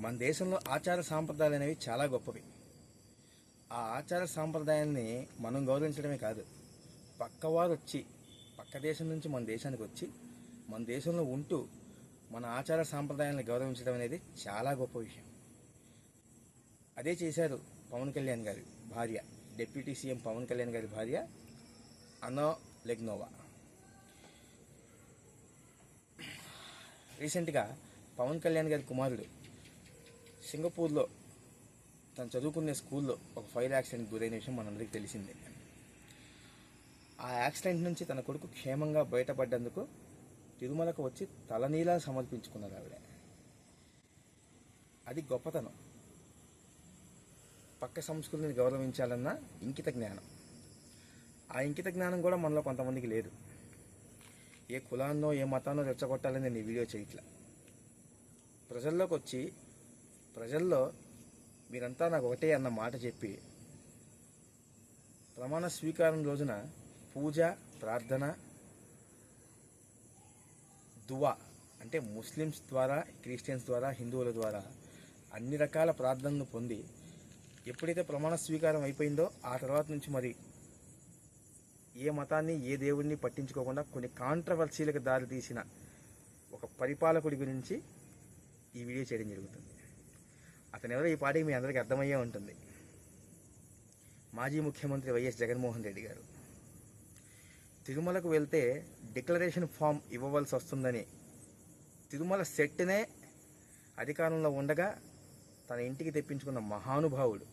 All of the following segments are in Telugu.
మన దేశంలో ఆచార సాంప్రదాయాలు అనేవి చాలా గొప్పవి. ఆ ఆచార సాంప్రదాయాల్ని మనం గౌరవించడమే కాదు. పక్కవారు వచ్చి పక్క దేశం నుంచి మన దేశానికి వచ్చి మన దేశంలో ఉంటూ మన ఆచార సాంప్రదాయాలను గౌరవించడం అనేది చాలా గొప్ప విషయం. అదే చేశారు పవన్ కళ్యాణ్ గారి భార్య. డిప్యూటీ సీఎం పవన్ కళ్యాణ్ గారి భార్య అనో లెగ్నోవా. రీసెంట్గా పవన్ కళ్యాణ్ గారి కుమారుడు సింగపూర్లో తను చదువుకునే స్కూల్లో ఒక ఫైర్ యాక్సిడెంట్ గురైన విషయం మనందరికీ తెలిసిందే. ఆ యాక్సిడెంట్ నుంచి తన కొడుకు క్షేమంగా బయటపడ్డందుకు తిరుమలకు వచ్చి తలనీలా సమర్పించుకున్నారు ఆవిడ. అది గొప్పతనం. పక్క సంస్కృతిని గౌరవించాలన్న ఇంకిత జ్ఞానం. ఆ ఇంకిత జ్ఞానం కూడా మనలో కొంతమందికి లేదు. ఏ కులాన్నో ఏ మతాన్నో రెచ్చగొట్టాలని నేను ఈ వీడియో చేయట్లా. ప్రజల్లోకి వచ్చి ప్రజల్లో మీరంతా నాకు ఒకటే అన్న మాట చెప్పి ప్రమాణ స్వీకారం రోజున పూజ ప్రార్థన దువా అంటే ముస్లిమ్స్ ద్వారా క్రిస్టియన్స్ ద్వారా హిందువుల ద్వారా అన్ని రకాల ప్రార్థనలు పొంది ఎప్పుడైతే ప్రమాణ స్వీకారం అయిపోయిందో ఆ తర్వాత నుంచి మరి ఏ మతాన్ని ఏ దేవుడిని పట్టించుకోకుండా కొన్ని కాంట్రవర్సీలకు దారి తీసిన ఒక పరిపాలకుడి గురించి ఈ వీడియో చేయడం జరుగుతుంది. అతను ఎవరో ఈ పాటికి మీ అందరికీ అర్థమయ్యే ఉంటుంది. మాజీ ముఖ్యమంత్రి వైఎస్ జగన్మోహన్ రెడ్డి గారు. తిరుమలకు వెళ్తే డిక్లరేషన్ ఫామ్ ఇవ్వవలసి వస్తుందని. తిరుమల సెట్నే అధికారంలో ఉండగా తన ఇంటికి తెప్పించుకున్న మహానుభావుడు.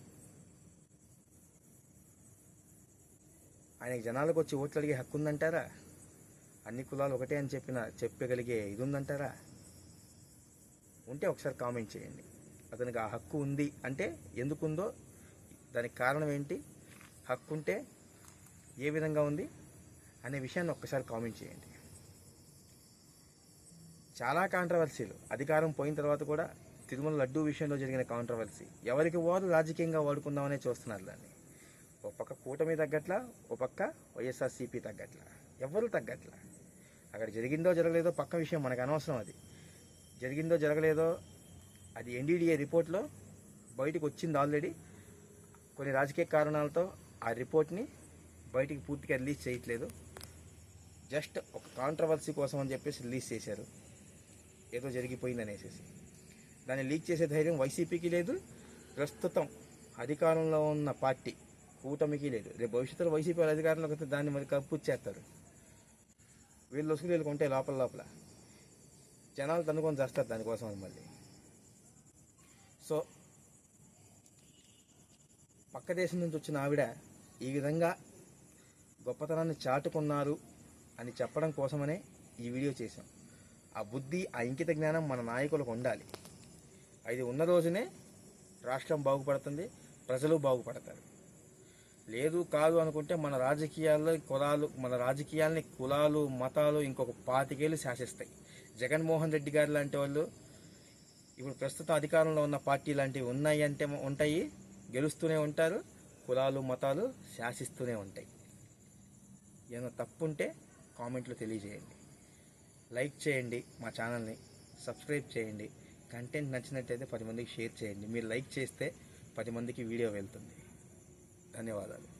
ఆయనకి జనాలకు వచ్చి ఓట్లు అడిగే హక్కు ఉందంటారా? అన్ని కులాలు ఒకటే అని చెప్పిన చెప్పగలిగే ఇది ఉందంటారా? ఉంటే ఒకసారి కామెంట్ చేయండి. అతనికి ఆ హక్కు ఉంది అంటే ఎందుకుందో దానికి కారణం ఏంటి హక్కు ఉంటే ఏ విధంగా ఉంది అనే విషయాన్ని ఒక్కసారి కామెంట్ చేయండి. చాలా కాంట్రవర్సీలు అధికారం పోయిన తర్వాత కూడా తిరుమల లడ్డూ విషయంలో జరిగిన కాంట్రవర్సీ. ఎవరికి వారు రాజకీయంగా వాడుకుందామనే చూస్తున్నారు దాన్ని. ఒక పక్క కూటమి తగ్గట్లా ఒక పక్క వైఎస్ఆర్సీపీ తగ్గట్లా. ఎవరు తగ్గట్లా. అక్కడ జరిగిందో జరగలేదో పక్క విషయం మనకు అనవసరం అది. జరిగిందో జరగలేదో అది ఎన్డీడీఏ రిపోర్ట్లో బయటకు వచ్చింది ఆల్రెడీ కొన్ని రాజకీయ కారణాలతో ఆ రిపోర్ట్ని బయటికి పూర్తిగా రిలీజ్ చేయట్లేదు. జస్ట్ ఒక కాంట్రవర్సీ కోసం అని చెప్పేసి రిలీజ్ చేశారు. ఏదో జరిగిపోయింది అనేసి. దాన్ని లీక్ చేసే ధైర్యం వైసీపీకి లేదు. ప్రస్తుతం అధికారంలో ఉన్న పార్టీ కూటమికి లేదు. రేపు భవిష్యత్తులో వైసీపీ వాళ్ళు అధికారంలోకి వస్తే దాన్ని మరి కప్పుచ్చేస్తారు వీళ్ళు వసుకులు వీళ్ళు కొంటే లోపల లోపల. జనాలు తనుకొని చేస్తారు దానికోసం మళ్ళీ. సో పక్క దేశం నుంచి వచ్చిన ఆవిడ ఈ విధంగా గొప్పతనాన్ని చాటుకున్నారు అని చెప్పడం కోసమనే ఈ వీడియో చేశాం. ఆ బుద్ధి ఆ ఇంకిత జ్ఞానం మన నాయకులకు ఉండాలి. అది ఉన్న రోజునే రాష్ట్రం బాగుపడుతుంది ప్రజలు బాగుపడతారు. లేదు కాదు అనుకుంటే మన రాజకీయాల్లో కులాలు మన రాజకీయాల్ని కులాలు మతాలు ఇంకొక పాతికేళ్ళు శాసిస్తాయి. జగన్మోహన్ రెడ్డి గారు లాంటి వాళ్ళు ఇప్పుడు ప్రస్తుత అధికారంలో ఉన్న పార్టీ లాంటివి ఉన్నాయి అంటే ఉంటాయి గెలుస్తూనే ఉంటారు కులాలు మతాలు శాసిస్తూనే ఉంటాయి. ఏమైనా తప్పుంటే కామెంట్లో తెలియజేయండి. లైక్ చేయండి మా ఛానల్ని సబ్స్క్రైబ్ చేయండి. కంటెంట్ నచ్చినట్టయితే పది మందికి షేర్ చేయండి. మీరు లైక్ చేస్తే పది మందికి వీడియో వెళ్తుంది. ధన్యవాదాలు.